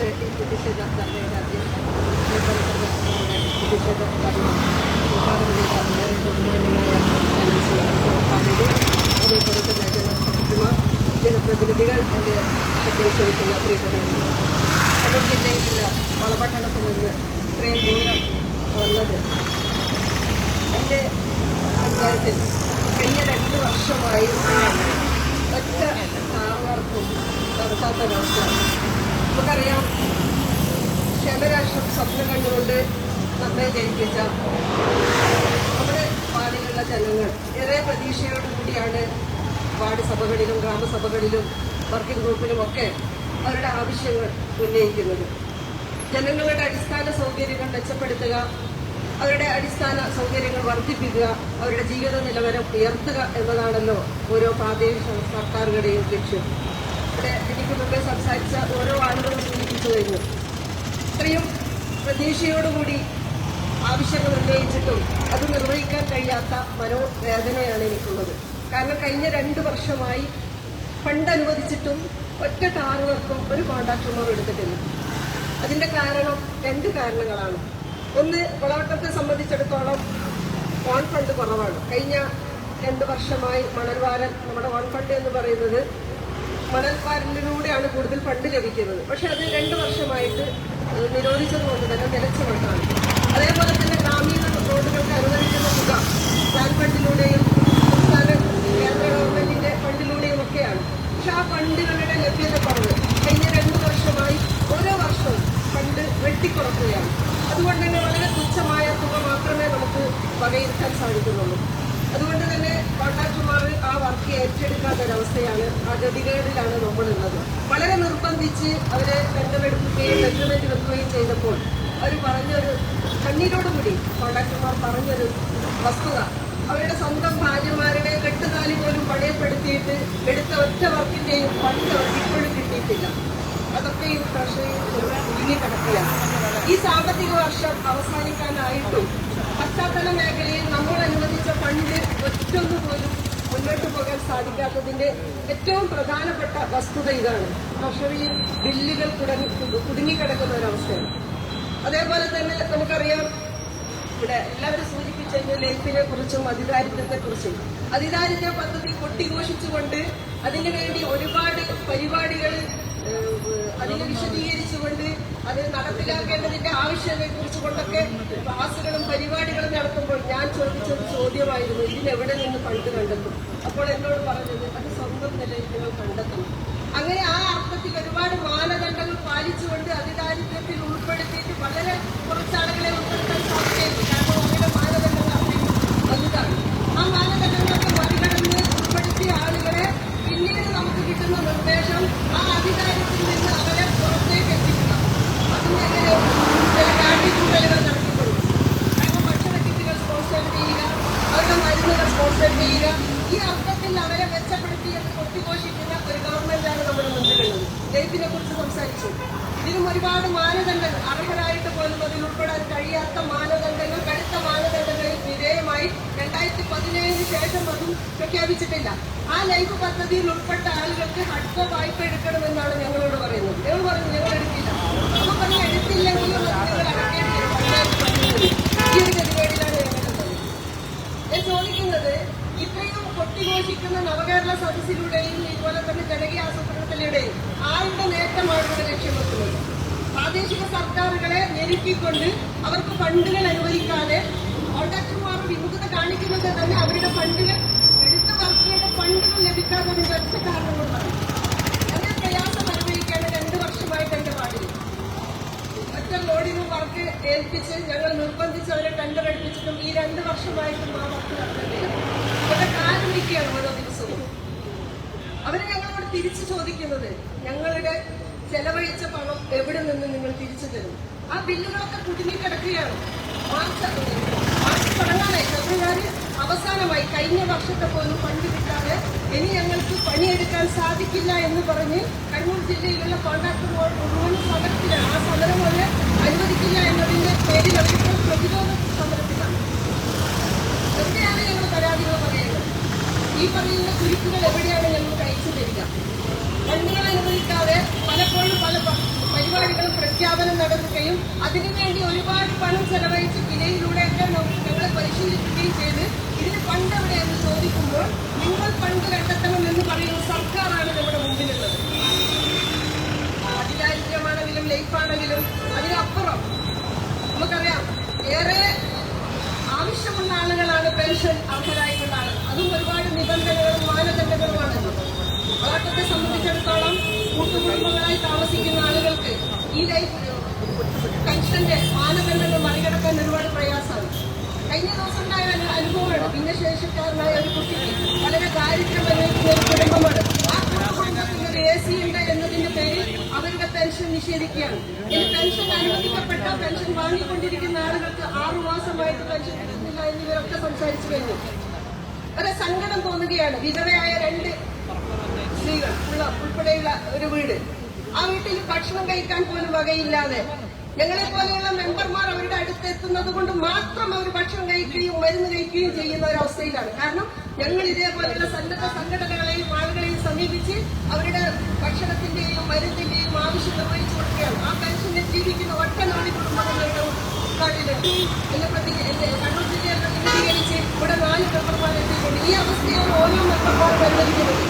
ഈ പ്രതിഷേധ ധർമ്മയുടെ അധ്യക്ഷൻ അതേപോലെ തന്നെ നമ്മുടെ പ്രതിഷേധ അതേപോലെ തന്നെ സെക്രട്ടറിമാർ ജനപ്രതിനിധികൾ എന്റെ ശ്രദ്ധയിൽ ക്ഷണിക്കുന്ന പ്രിയപ്പെട്ടവർ കണ്ണൂർ ജില്ലയിലുള്ള വളപട്ടണത്തിൽ നിന്ന് ഇത്രയും ദൂരം വന്നത് എന്റെ പഞ്ചായത്തിൽ കഴിഞ്ഞ രണ്ട് വർഷമായി ഒറ്റ ആർക്കും നടത്താത്ത അവസ്ഥ നമുക്കറിയാം. ക്ഷമരാഷ്ട്രം സ്വപ്നം കണ്ടുകൊണ്ട് നമ്മെ ജയിപ്പിച്ച നമ്മുടെ വാർഡിലുള്ള ജനങ്ങൾ ഏറെ പ്രതീക്ഷയോടുകൂടിയാണ് വാർഡ് സഭകളിലും ഗ്രാമസഭകളിലും വർക്കിംഗ് ഗ്രൂപ്പിലും ഒക്കെ അവരുടെ ആവശ്യങ്ങൾ ഉന്നയിക്കുന്നത്. ജനങ്ങളുടെ അടിസ്ഥാന സൗകര്യങ്ങൾ മെച്ചപ്പെടുത്തുക അവരുടെ അടിസ്ഥാന സൗകര്യങ്ങൾ വർദ്ധിപ്പിക്കുക അവരുടെ ജീവിത നിലവാരം ഉയർത്തുക എന്നതാണല്ലോ ഓരോ പ്രാദേശിക സർക്കാരുകളുടെയും ലക്ഷ്യം. ഇവിടെ സംസാരിച്ച ഓരോ ആളുകളും സൂചിപ്പിച്ചു കഴിഞ്ഞു ഇത്രയും പ്രതീക്ഷയോടുകൂടി ആവശ്യങ്ങൾ ഉന്നയിച്ചിട്ടും അത് നിർവഹിക്കാൻ കഴിയാത്ത മനോവേദനയാണ് എനിക്കുള്ളത്. കാരണം കഴിഞ്ഞ രണ്ട് വർഷമായി ഫണ്ട് അനുവദിച്ചിട്ടും ഒറ്റ ടാറുകൾക്കും ഒരു കോൺട്രാക്ടർമാർ എടുത്തിട്ടില്ല. അതിന്റെ കാരണം രണ്ട് കാരണങ്ങളാണ്. ഒന്ന് വളവട്ടത്തെ സംബന്ധിച്ചിടത്തോളം ഓൺ ഫണ്ട് കുറവാണ്. കഴിഞ്ഞ രണ്ട് വർഷമായി മണൽവാരൻ നമ്മുടെ ഓൺ ഫണ്ട് എന്ന് പറയുന്നത് മണൽവാരലിലൂടെയാണ് കൂടുതൽ ഫണ്ട് ലഭിക്കുന്നത്. പക്ഷെ അത് രണ്ട് വർഷമായിട്ട് നിരോധിച്ചത് കൊണ്ട് തന്നെ നിലച്ച കൊണ്ടാണ് അതേപോലെ തന്നെ ഗ്രാമീണ റോഡുകൾക്ക് അനുവദിക്കുന്ന തുക പ്ലാൻ ഫണ്ടിലൂടെയും സംസ്ഥാന കേന്ദ്ര ഗവൺമെന്റിന്റെ ഫണ്ടിലൂടെയും ഒക്കെയാണ്. പക്ഷെ ആ ഫണ്ടുകളുടെ ലഭ്യത കുറവ് കഴിഞ്ഞ രണ്ട് വർഷമായി ഓരോ വർഷവും ഫണ്ട് വെട്ടിക്കുറക്കുകയാണ്. അതുകൊണ്ട് തന്നെ വളരെ തുച്ഛമായ തുക മാത്രമേ നമുക്ക് വകയിരുത്താൻ സാധിക്കുന്നുള്ളൂ. അതുകൊണ്ട് തന്നെ കോൺട്രാക്ടർമാർ ആ വർക്ക് ഏറ്റെടുക്കാത്ത ഒരവസ്ഥയാണ് ആ ഗതികേടിലാണ് നമ്മളുള്ളത്. വളരെ നിർബന്ധിച്ച് അവരെ ബന്ധമെടുക്കുകയും എഗ്രിമെന്റ് വെക്കുകയും ചെയ്തപ്പോൾ അവർ പറഞ്ഞൊരു കണ്ണീരോടുകൂടി കോൺട്രാക്ടർമാർ പറഞ്ഞൊരു വസ്തുത. അവരുടെ സ്വന്തം ഭാര്യമാരുടെ കെട്ടുകാലി പോലും പണയപ്പെടുത്തിയിട്ട് എടുത്ത ഒറ്റ വർക്കിന്റെയും അവർക്ക് ഇപ്പോഴും കിട്ടിയിട്ടില്ല. അതൊക്കെ ഈ ട്രഷറിയിൽ കുടുങ്ങിക്കിടക്കുകയാണ് ഈ സാമ്പത്തിക വർഷം അവസാനിക്കാനായിട്ടും പശ്ചാത്തല മേഖലയിൽ സാധിക്കാത്തതിന്റെ ഏറ്റവും പ്രധാനപ്പെട്ട വസ്തുത ഇതാണ്. ട്രഷറിയിൽ ബില്ലുകൾ കുടങ്ങി കുടുങ്ങിക്കിടക്കുന്ന ഒരവസ്ഥയാണ്. അതേപോലെ തന്നെ നമുക്കറിയാം ഇവിടെ എല്ലാവരും സൂചിപ്പിച്ച ലൈഫിനെ കുറിച്ചും അതിദാരിദ്ര്യത്തെ കുറിച്ചും. അതിദാരിദ്ര്യ പദ്ധതി കൊട്ടിഘോഷിച്ചുകൊണ്ട് അതിനു വേണ്ടി ഒരുപാട് പരിപാടികൾ അതിനെ വിശദീകരിച്ചുകൊണ്ട് അത് നടപ്പിലാക്കേണ്ടതിന്റെ ആവശ്യത്തെ കുറിച്ച് കൊണ്ടൊക്കെ ക്ലാസുകളും പരിപാടികളും നടത്തുമ്പോൾ ഞാൻ ചോദിച്ചൊരു ചോദ്യമായിരുന്നു ഇതിനെവിടെ നിന്ന് പണ്ട് കണ്ടെത്തും? അപ്പോൾ എന്നോട് പറഞ്ഞത് അത് സ്വന്തം നിലയിൽ നിങ്ങൾ കണ്ടെത്തണം. അങ്ങനെ ആ അർത്ഥത്തിൽ ഒരുപാട് മാനദണ്ഡങ്ങൾ അർത്ഥത്തിൽ അവരെ മെച്ചപ്പെടുത്തി എന്ന് കൊട്ടിഘോഷിക്കുന്ന ഒരു ഗവൺമെന്റാണ് നമ്മുടെ മുന്നിലുള്ളത് ലൈഫിനെ കുറിച്ച് സംസാരിച്ചു. ഇതിനും ഒരുപാട് മാനദണ്ഡങ്ങൾ. അർഹരായിട്ട് പോലും അതിൽ ഉൾപ്പെടാൻ കഴിയാത്ത മാനദണ്ഡങ്ങൾ കടുത്ത മാനദണ്ഡങ്ങളിൽ വിധേയമായി രണ്ടായിരത്തി പതിനേഴിന് ശേഷം അതും പ്രഖ്യാപിച്ചിട്ടില്ല. ആ ലൈഫ് പദ്ധതിയിൽ ഉൾപ്പെട്ട ആളുകൾക്ക് ഹഡ്കോ വായ്പ എടുക്കണമെന്നാണ് ഞങ്ങളോട് പറയുന്നത്. ഞങ്ങൾ പറഞ്ഞു ഞങ്ങൾ എടുക്കില്ല. അപ്പൊ പറഞ്ഞു എടുത്തില്ലെങ്കിലും ഈ ഒരു ഗതികേടിലാണ് ഞങ്ങളുള്ളത് ഞാൻ ചോദിക്കുന്നത് ഇത്രയും കൊട്ടിഘോഷിക്കുന്ന നവകേരള സദസ്സിലൂടെയും ഇതുപോലെ തന്നെ ജനകീയ ആസൂത്രണത്തിലൂടെയും ആരുടെ നേട്ടമാണ് ഇവിടെ ലക്ഷ്യം പ്രാദേശിക സർക്കാരുകളെ ഞെരുക്കിക്കൊണ്ട് അവർക്ക് ഫണ്ടുകൾ അനുവദിക്കാതെ കോൺട്രാക്ടർമാർ വിമുഖത കാണിക്കുന്നത് തന്നെ അവരുടെ ഫണ്ടുകൾ എടുത്ത വർക്കുകളുടെ ഫണ്ടുകൾ ലഭിക്കാത്തതിന്റെ ഒറ്റ കാരണം കൊണ്ടാണ് അങ്ങനെ പ്രയാസം അനുഭവിക്കാണ് രണ്ട് വർഷമായിട്ട് എന്റെ പാടില്ല ഒറ്റ ലോഡിംഗ് വർക്ക് ഏൽപ്പിച്ച് ഞങ്ങൾ നിർബന്ധിച്ച് അവരെ ടെൻഡർ എടുപ്പിച്ചിട്ടും ഈ രണ്ട് വർഷമായിട്ടും ആ വർക്ക് നടന്നിട്ടില്ല അവരുടെ കാലുപിടിക്കുകയാണ് ഓരോ ദിവസവും. അവരെ ഞങ്ങളോട് തിരിച്ചു ചോദിക്കുന്നത് ഞങ്ങളുടെ ചെലവഴിച്ച പണം എവിടെ നിന്ന് നിങ്ങൾ തിരിച്ചു തരും? ആ ബില്ലുകളൊക്കെ കുടുങ്ങിക്കിടക്കുകയാണ് മാർച്ച് മാർച്ച് തുടങ്ങാനായി. ഫെബ്രുവരി അവസാനമായി കഴിഞ്ഞ വർഷത്തെ പോലും ഫണ്ട് കിട്ടാതെ ഇനി ഞങ്ങൾക്ക് പണിയെടുക്കാൻ സാധിക്കില്ല എന്ന് പറഞ്ഞ് കണ്ണൂർ ജില്ലയിലുള്ള കോൺട്രാക്ടർ മുഴുവൻ സമരത്തിലാണ്. ആ സമരം അവരെ അനുവദിക്കില്ല എന്നതിന്റെ പേരിൽ അവരിപ്പോൾ പ്രതിരോധ സമരത്തിലാണ് എവിടെയാണ് ഞങ്ങൾ പരാതികൾ പറയുന്നത്. ഈ പറയുന്ന കുരുക്കുകൾ എവിടെയാണ് ഞങ്ങൾക്ക് അയച്ചു തരിക വണ്ടികൾ അനുവദിക്കാതെ പലപ്പോഴും പല പരിപാടികളും പ്രഖ്യാപനം നടത്തുകയും അതിനുവേണ്ടി ഒരുപാട് പണം ചെലവഴിച്ച് വിലയിലൂടെയൊക്കെ ഞങ്ങളെ പരിശീലിക്കുകയും ചെയ്ത് ഇതിന് ഫണ്ട് എവിടെയെന്ന് ചോദിക്കുമ്പോൾ നിങ്ങൾ ഫണ്ട് കണ്ടെത്തണമെന്ന് പറയുന്ന സർക്കാരാണ് നമ്മുടെ മുമ്പിലുള്ളത്. പതിനായിരമാണെങ്കിലും ലൈഫാണെങ്കിലും അതിനപ്പുറം നമുക്കറിയാം ഏറെ ആളുകളാണ് അർഹരായിട്ടുള്ളതാണ് അതും ഒരുപാട് നിബന്ധനകളും മാനദണ്ഡങ്ങളുമാണ്. അതൊക്കെ സംബന്ധിച്ചിടത്തോളം കൂട്ടുകുടുംബങ്ങളായി താമസിക്കുന്ന ആളുകൾക്ക് ഈ ലൈഫ് പെൻഷന്റെ മാനദണ്ഡങ്ങൾ മറികടക്കാൻ ഒരുപാട് പ്രയാസമാണ്. കഴിഞ്ഞ ദിവസം ഉണ്ടായ അനുഭവമാണ്. ഭിന്നശേഷിക്കാരനായ ഒരു കുട്ടിക്ക് വളരെ ദാരിദ്ര്യം അനുഭവിക്കുന്ന ഒരു കുടുംബമാണ്. ആ കുടുംബത്തിൽ ഒരു എ സിയുടെ അവരുടെ പെൻഷൻ നിഷേധിക്കുകയാണ്. ഇനി പെൻഷൻ അനുവദിക്കപ്പെട്ട പെൻഷൻ വാങ്ങിക്കൊണ്ടിരിക്കുന്ന ആളുകൾക്ക് ആറു മാസമായിട്ട് പെൻഷൻ കിട്ടുന്നില്ല എന്നിവരൊക്കെ സംസാരിച്ചു കഴിഞ്ഞു. ഒരു സങ്കടം തോന്നുകയാണ്. വിധവയായ രണ്ട് സ്ത്രീകൾ ഉള്ള ഉൾപ്പെടെയുള്ള ഒരു വീട്. ആ വീട്ടിൽ ഭക്ഷണം കഴിക്കാൻ പോലും വകയില്ലാതെ ഞങ്ങളെ പോലെയുള്ള മെമ്പർമാർ അവരുടെ അടുത്ത് എത്തുന്നത് കൊണ്ട് മാത്രം അവർ ഭക്ഷണം കഴിക്കുകയും മരുന്ന് കഴിക്കുകയും ചെയ്യുന്ന ഒരു അവസ്ഥയിലാണ്. കാരണം ഞങ്ങൾ ഇതേപോലെയുള്ള സന്നദ്ധ സംഘടനകളെയും ആളുകളെയും നിർവഹിച്ചു കൊടുക്കുകയാണ് ആ പെൻഷനിൽ ജീവിക്കുന്ന ഒറ്റനാടി കുടുംബങ്ങളുടെ നാട്ടിലുണ്ട് എന്നെ പ്രതി കണ്ണൂർ ജില്ലയിൽ പ്രതിനിധീകരിച്ച് ഇവിടെ നാല് മെമ്പർമാർ എത്തിയിട്ടുണ്ട് ഈ അവസ്ഥയാണ് ഓരോ മെമ്പർമാരും അനുവദിക്കുന്നത്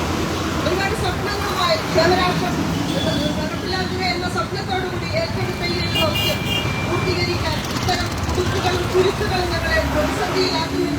ഒരുപാട് സ്വപ്നങ്ങളുമായി ജനരാഷ്ട്രം നടപ്പിലാക്കുക എന്ന സ്വപ്നത്തോടുകൂടി ഒരു ദൗത്യം പൂർത്തീകരിക്കാൻ ഇത്തരം കുരുക്കുകളും കുരുക്കുകളും ഞങ്ങളെ പ്രതിസന്ധിയിലാക്കുന്നുണ്ട്